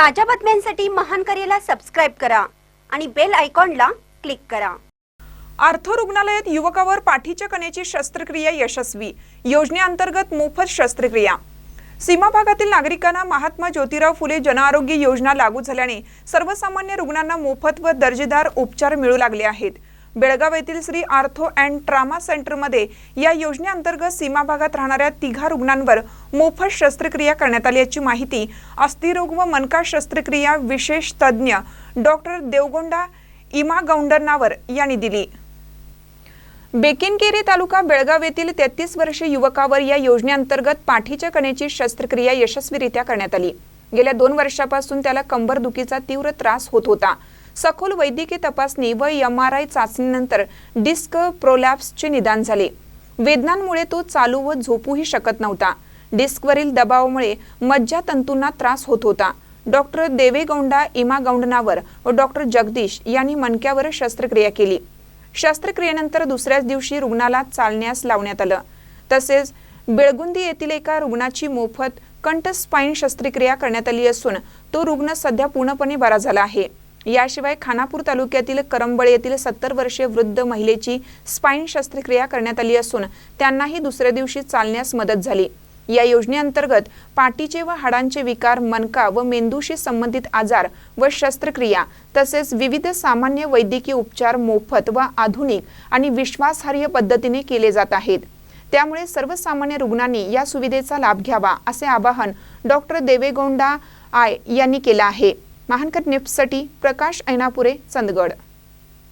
ताज्या बातम्यांसाठी महान करेला सबस्क्राईब करा आणि बेल आयकॉनला क्लिक करा. आर्थो रुग्णालयात युवकावर पाठीच्या कण्याची शस्त्रक्रिया यशस्वी. योजनेअंतर्गत मोफत शस्त्रक्रिया. सीमा भागातील नागरिकांना महात्मा ज्योतिराव फुले जनआरोग्य योजना लागू झाल्याने सर्वसामान्य रुग्णांना मोफत व दर्जेदार उपचार मिळू लागले आहेत. बेळगाव येथील श्री आर्थो अँड ट्रामा सेंटरमध्ये या योजनेअंतर्गत सीमा भागात राहणाऱ्या तिघा रुग्णांवर मोफत शस्त्रक्रिया करण्यात आल्याची माहिती अस्थिरोग व मनका शस्त्रक्रिया विशेष तज्ज्ञ डॉक्टर देवगोंडा इमा गौंडरनावर यांनी दिली. बेकिनकेरी तालुका बेळगाव येथील तेहतीस वर्षीय युवकावर या योजनेअंतर्गत पाठीच्या कणेची शस्त्रक्रिया यशस्वीरित्या करण्यात आली. गेल्या दोन वर्षापासून त्याला कंबरदुखीचा तीव्र त्रास होत होता. सखोल वैद्यकीय तपासणी व एम आर आय चाचणीनंतर डिस्क प्रोलॅप्सचे निदान झाले. वेदनांमुळे तो चालू व झोपूही शकत नव्हता. डिस्कवरील दबावामुळे मज्जातंतूंना त्रास होत होता. डॉक्टर देवेगौंडा इमा गौंडनावर व डॉक्टर जगदीश यांनी मणक्यावर शस्त्रक्रिया केली. शस्त्रक्रियेनंतर दुसऱ्याच दिवशी रुग्णाला चालण्यास लावण्यात आलं. तसेच बेळगुंदी येथील एका रुग्णाची मोफत कंठ स्पाईन शस्त्रक्रिया करण्यात आली असून तो रुग्ण सध्या पूर्णपणे बरा झाला आहे. याशिवाय खानापूर तालुक्यातील करंबळ येथील सत्तर वर्षीय वृद्ध महिलेची स्पाईन शस्त्रक्रिया करण्यात आली असून त्यांनाही दुसऱ्या दिवशी चालण्यास मदत झाली. या योजनेअंतर्गत पाठीचे व हाडांचे विकार मनका व मेंदूशी संबंधित आजार व शस्त्रक्रिया तसेच विविध सामान्य वैद्यकीय उपचार मोफत व आधुनिक आणि विश्वासार्ह पद्धतीने केले जात आहेत. त्यामुळे सर्वसामान्य रुग्णांनी या सुविधेचा लाभ घ्यावा असे आवाहन डॉक्टर देवेगौंडा आय यांनी केलं आहे. महानकर न्यूजसाठी प्रकाश ऐनापुरे चंदगड.